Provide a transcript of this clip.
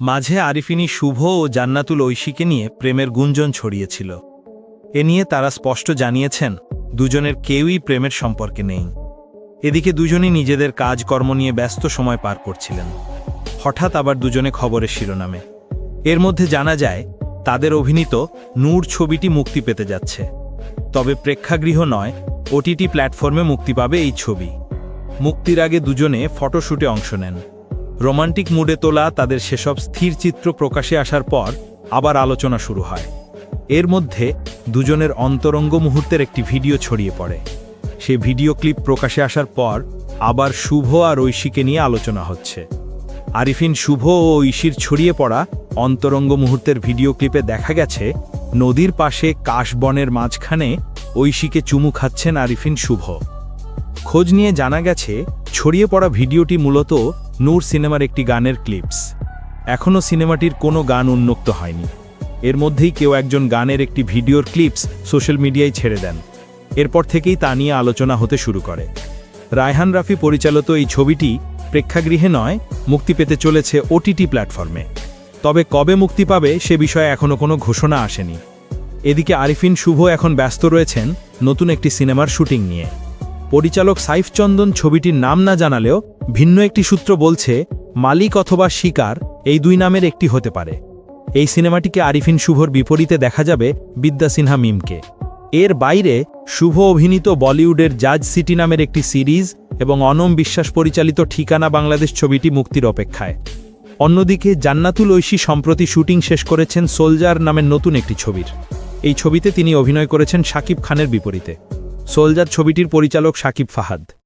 মাঝে আরিফিনী শুভ ও জান্নাতুল ঐশীকে নিয়ে প্রেমের গুঞ্জন ছড়িয়েছিল। এ নিয়ে তারা স্পষ্ট জানিয়েছেন, দুজনের কেউই প্রেমের সম্পর্কে নেই। এদিকে দুজনই নিজেদের কাজকর্ম নিয়ে ব্যস্ত সময় পার করছিলেন। হঠাৎ আবার দুজনে খবরের শিরোনামে। এর মধ্যে জানা যায়, তাদের অভিনীত নূর ছবিটি মুক্তি পেতে যাচ্ছে। তবে প্রেক্ষাগৃহ নয়, ওটিটি প্ল্যাটফর্মে মুক্তি পাবে এই ছবি। মুক্তির আগে দুজনে ফটোশ্যুটে অংশ নেন। রোমান্টিক মুডে তোলা তাদের সেসব স্থির চিত্র প্রকাশে আসার পর আবার আলোচনা শুরু হয়। এর মধ্যে দুজনের অন্তরঙ্গ মুহূর্তের একটি ভিডিও ছড়িয়ে পড়ে। সে ভিডিও ক্লিপ প্রকাশে আসার পর আবার শুভ আর ঐশীকে নিয়ে আলোচনা হচ্ছে। আরিফিন শুভ ও ঐশীর ছড়িয়ে পড়া অন্তরঙ্গ মুহূর্তের ভিডিও ক্লিপে দেখা গেছে, নদীর পাশে কাশবনের মাঝখানে ঐশীকে চুমু খাচ্ছেন আরিফিন শুভ। খোঁজ নিয়ে জানা গেছে, ছড়িয়ে পড়া ভিডিওটি মূলত নূর সিনেমার একটি গানের ক্লিপস। এখনও সিনেমাটির কোনো গান উন্মুক্ত হয়নি। এর মধ্যেই কেউ একজন গানের একটি ভিডিওর ক্লিপস সোশ্যাল মিডিয়ায় ছেড়ে দেন। এরপর থেকেই তা নিয়ে আলোচনা হতে শুরু করে। রায়হান রাফি পরিচালিত এই ছবিটি প্রেক্ষাগৃহে নয়, মুক্তি পেতে চলেছে ওটিটি প্ল্যাটফর্মে। তবে কবে মুক্তি পাবে সে বিষয়ে এখনও কোনো ঘোষণা আসেনি। এদিকে আরিফিন শুভ এখন ব্যস্ত রয়েছেন নতুন একটি সিনেমার শুটিং নিয়ে। পরিচালক সাইফ চন্দন ছবিটির নাম না জানালেও ভিন্ন একটি সূত্র বলছে, মালিক অথবা শিকার এই দুই নামের একটি হতে পারে। এই সিনেমাটিকে আরিফিন শুভর বিপরীতে দেখা যাবে বিদ্যা সিনহা মিমকে। এর বাইরে শুভ অভিনীত বলিউডের জাজ সিটি নামের একটি সিরিজ এবং অনম বিশ্বাস পরিচালিত ঠিকানা বাংলাদেশ ছবিটি মুক্তির অপেক্ষায়। অন্যদিকে জান্নাতুল ঐশী সম্প্রতি শুটিং শেষ করেছেন সোলজার নামের নতুন একটি ছবির। এই ছবিতে তিনি অভিনয় করেছেন শাকিব খানের বিপরীতে। সোলজার ছবিটির পরিচালক সাকিব ফাহাদ।